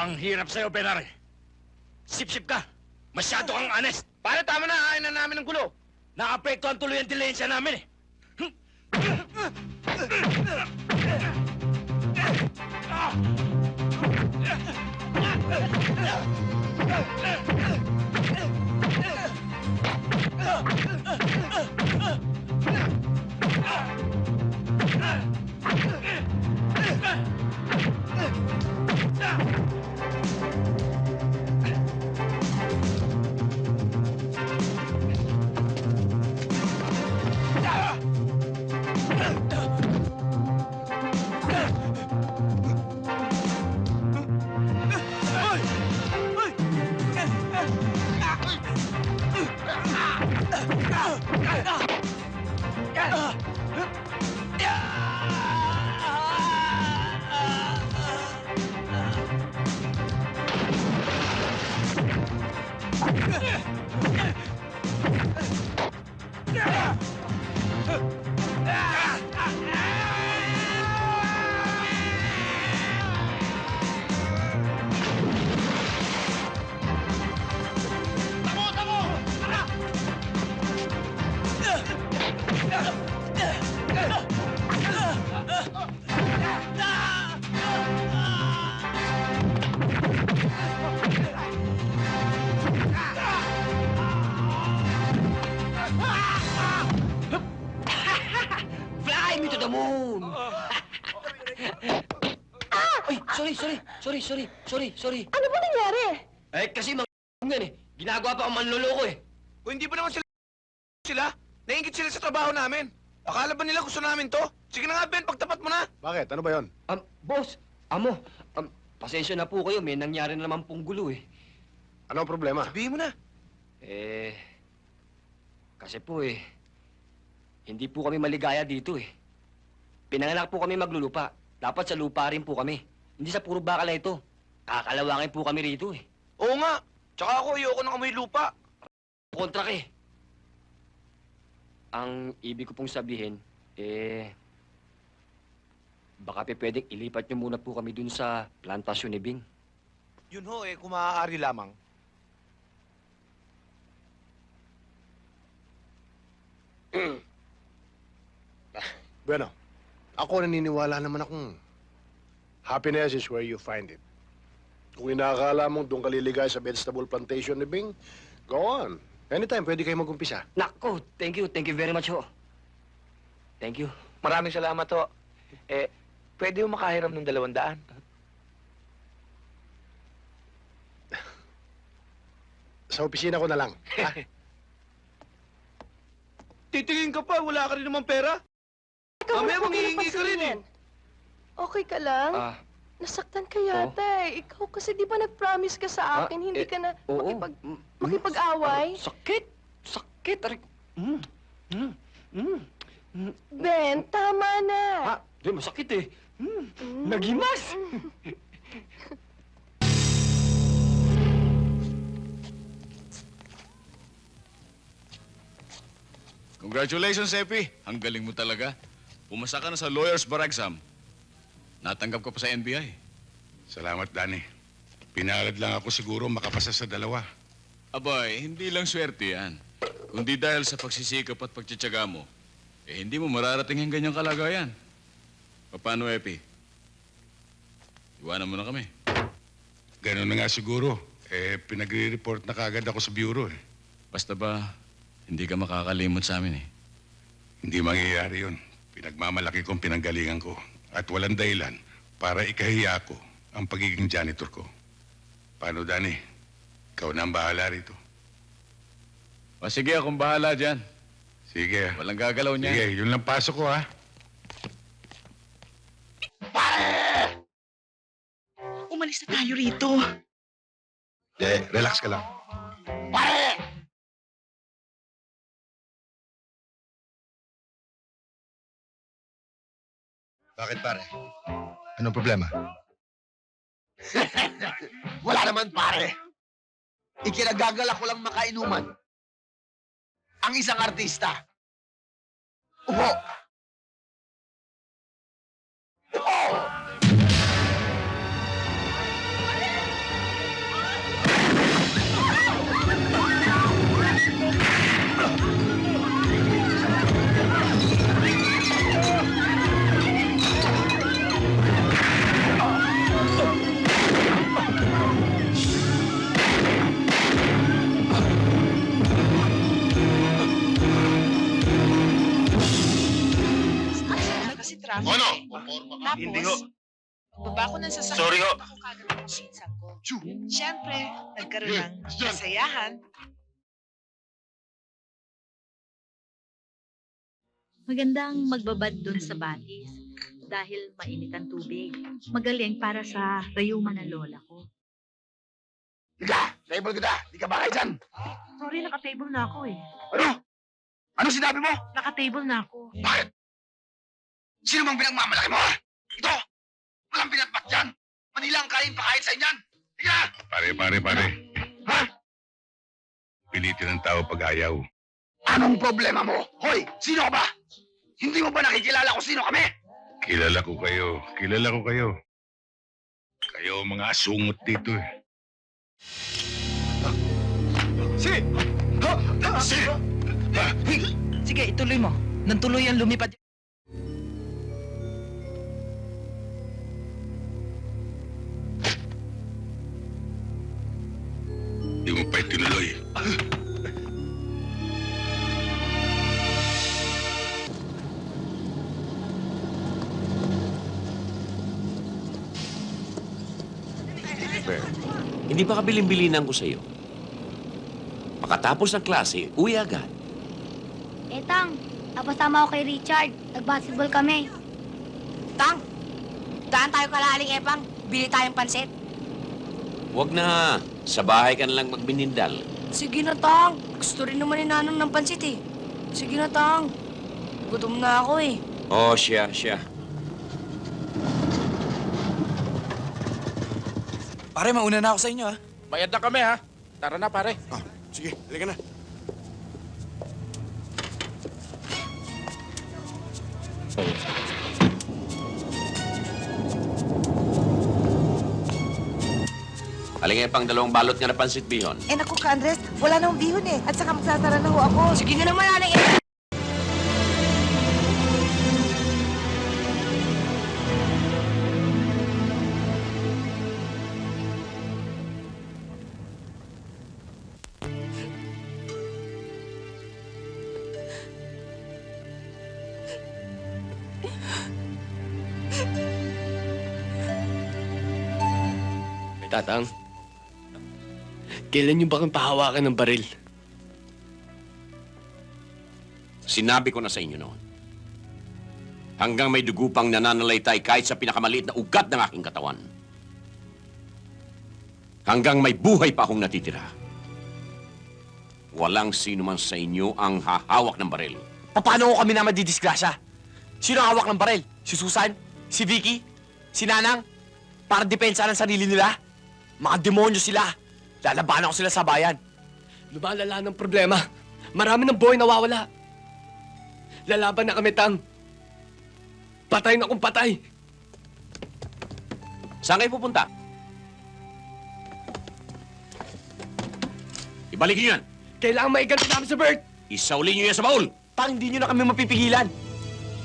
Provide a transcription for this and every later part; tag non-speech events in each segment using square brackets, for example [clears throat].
Ang hirap sa'yo, Benare. Sip-sip ka. Masyado kang honest. Pare, tama na. Ayaw na namin ng gulo. Naapektuhan tuloy ang dilensya namin eh. Fly Ay, sorry, sorry, sorry, sorry, sorry, sorry. Ano ba nangyari? Eh, kasi mga [laughs] yan eh. Ginagawa pa ang manloloko eh. Kung hindi pa naman sila [laughs] sila, naingit sila sa trabaho namin. Akala ba nila gusto namin to? Sige na nga, Ben, pagtapat mo na. Bakit? Ano ba yon? Um, boss, amo, um, pasensya na po kayo. May nangyari na naman pong gulo eh. Ano ang problema? Sabihin mo na. Eh, kasi po eh, hindi po kami maligaya dito eh. Pinanganak po kami maglulupa. Dapat sa lupa rin po kami. Hindi sa puro bakal na ito. Kakalawangin po kami rito eh. Oo nga. Tsaka ako, ayoko ng amoy lupa. Kontra ka eh. Ang ibig ko pong sabihin, eh... Baka pe pwedeng ilipat niyo muna po kami dun sa plantasyon ni Bing. Yun ho, eh, kung maaari lamang. [clears throat] Bueno, ako naniniwala naman akong happiness is where you find it. Kung inaakala mong doon ka liligay sa vegetable plantation ni Bing, go on. Anytime, pwede kayo mag-umpisa. Nako, thank you, thank you very much ho. Thank you. Maraming salamat ho. Eh, pwede ho makahiram ng dalawang daan. [laughs] Sa opisina ko na lang. ha? [laughs] Titingin ka pa, wala ka rin naman pera. Ikaw Mamaya wala ka manghihingi ka rin eh. Okay ka lang? Ah, Nasaktan ka yata eh. Ikaw kasi di ba nag-promise ka sa Ah, akin, hindi eh, ka na oo. makipag... Mm, mm, makipag-away? Sakit! Sakit! Aray. Mm, mm, mm, mm. Ben, tama na. Ha? Di, masakit eh. Mm, Mm. nagimas! [laughs] Congratulations, Epi. Ang galing mo talaga. Pumasa ka na sa lawyer's bar exam. Natanggap ka pa sa NBI. Salamat, Danny. Pinalad lang ako siguro makapasa sa dalawa. Abay, hindi lang swerte yan. Kundi dahil sa pagsisikap at pagtsatsaga mo, eh hindi mo mararating ang ganyang kalagayan. Paano, Epi? Iwanan mo na kami. Ganun na nga siguro. Eh, pinagre-report na kagad ako sa bureau eh. Basta ba, hindi ka makakalimot sa amin eh. Hindi mangyayari yun. Pinagmamalaki kong pinanggalingan ko. At walang dahilan para ikahiya ko ang pagiging janitor ko. Paano, Danny? Ikaw na ang bahala rito. O sige, akong bahala dyan. Sige. Walang gagalaw niya. Sige, yun lang pasok ko, ha? Umalis na tayo rito. Eh, relax ka lang. Bakit pare? Anong problema? [laughs] Wala naman pare. Ikinagagalak ko lang makainuman. Ang isang artista. Upo. Tapos, Hindi ho. baba ko ng sasakyan. Sorry ho. Ako kagad ang pinsan ko. Siyempre, nagkaroon ng kasayahan. Magandang magbabad dun sa batis dahil mainit ang tubig. Magaling para sa rayuma ng lola ko. Higa! Table kita! Di ka bakay dyan! Sorry, naka-table na ako eh. Ano? Ano sinabi mo? Naka-table na ako. Bakit? Sino bang pinagmamalaki mo? ha? Ito! Walang pinatpat yan! Manila ang kain pakain sa inyan! Higa! Pare, pare, pare. Ha? Pilitin ng tao pag ayaw. Anong problema mo? Hoy! Sino ka ba? Hindi mo ba nakikilala kung sino kami? Kilala ko kayo. Kilala ko kayo. Kayo ang mga asungot dito eh. Si! Ha? Si! Ha? Sige, ituloy mo. Nang tuloy ang lumipad. Di mo pa itinuloy. Hindi ba kabilin-bilinan ko sa'yo? Makatapos ng klase, uwi agad. Etang, napasama ako kay Richard. Nag-basketball kami. Tang! Daan tayo kalaling Epang. Bili tayong pansit. Huwag na. Sa bahay ka na lang magminindal. Sige na, Tang. Gusto rin naman ni Nanang ng pansit eh. Sige na, Tang. Gutom na ako eh. Oh, siya, siya. Pare, mauna na ako sa inyo ha. Bayad na kami ha. Tara na pare. Ah, sige, halika na. Halingay pang dalawang balot nga na pansit bihon. Eh naku ka, Andres, wala nang bihon eh. At saka magsasara na ho ako. Sige na naman, Nanang Epang. Tatang, kailan niyo ba kang pahawakan ng baril? Sinabi ko na sa inyo noon. Hanggang may dugo pang nananalaytay kahit sa pinakamaliit na ugat ng aking katawan. Hanggang may buhay pa akong natitira. Walang sino man sa inyo ang hahawak ng baril. Paano ko kami na madidisgrasya? Sino ang hawak ng baril? Si Susan? Si Vicky? Si Nanang? Para depensa ng sarili nila? Mga demonyo sila. Lalabanan ko sila sa bayan. Lumalala ng problema. Marami ng boy nawawala. Lalaban na kami, Tang. Patay na kung patay. Saan kayo pupunta? Ibalik niyo yan. Kailangan maiganti namin si Bert. Isauli niyo yan sa baul. Tang, hindi nyo na kami mapipigilan.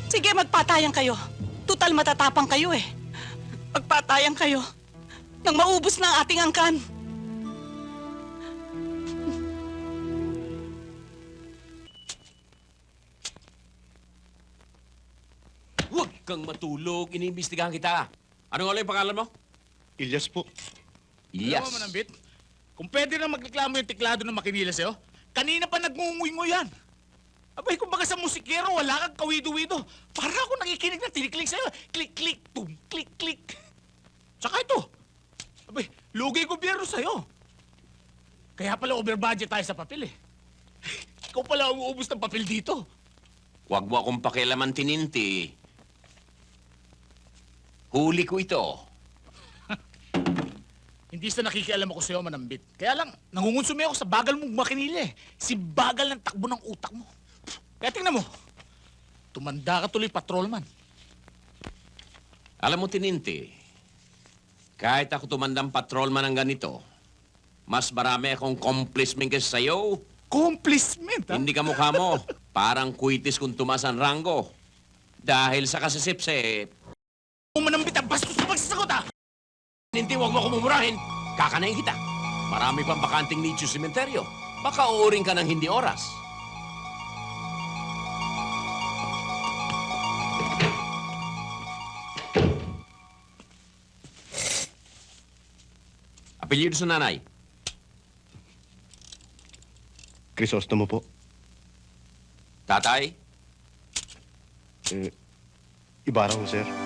Sige, magpatayan kayo. Tutal matatapang kayo eh. Magpatayan kayo. Nang maubos na ang ating angkan. Kang matulog. Iniimbestigahan kita. Ano lang yung pangalan mo? Ilyas po. Ilyas. Alam mo, Manambit, kung pwede na magreklamo yung tiklado ng makinila sa'yo, kanina pa nagmungungoy yan. Abay, kung baka sa musikero, wala kang kawido-wido. Para ako nakikinig na tiniklik sa'yo. Click, click, boom, click, click. Tsaka ito. Abay, lugi gobyerno sa'yo. Kaya pala over budget tayo sa papel eh. Ikaw pala ang uubos ng papel dito. Huwag mo akong pakialaman, tininti. Huli ko ito. [laughs] Hindi sa nakikialam ako sa'yo, Manambit. Kaya lang, nangungunsumi ako sa bagal mong makinila eh. Si bagal ng takbo ng utak mo. Kaya tingnan mo, tumanda ka tuloy patrolman. Alam mo, tininti, kahit ako tumandang patrolman ng ganito, mas marami akong complicement kaysa sa'yo. Complacement, ha? Hindi ka mukha mo. [laughs] Parang kuitis kung tumas ang rango. Dahil sa kasisip-sip, Manambit ang bastos sa pagsasagot ah! Hindi, huwag mo ako mumurahin. Kakanayin kita. Marami pang bakanting nicho sementeryo. Baka uuring ka ng hindi oras. Apelyido sa nanay. Crisostomo po. Tatay? Eh, Ibarra ho, sir.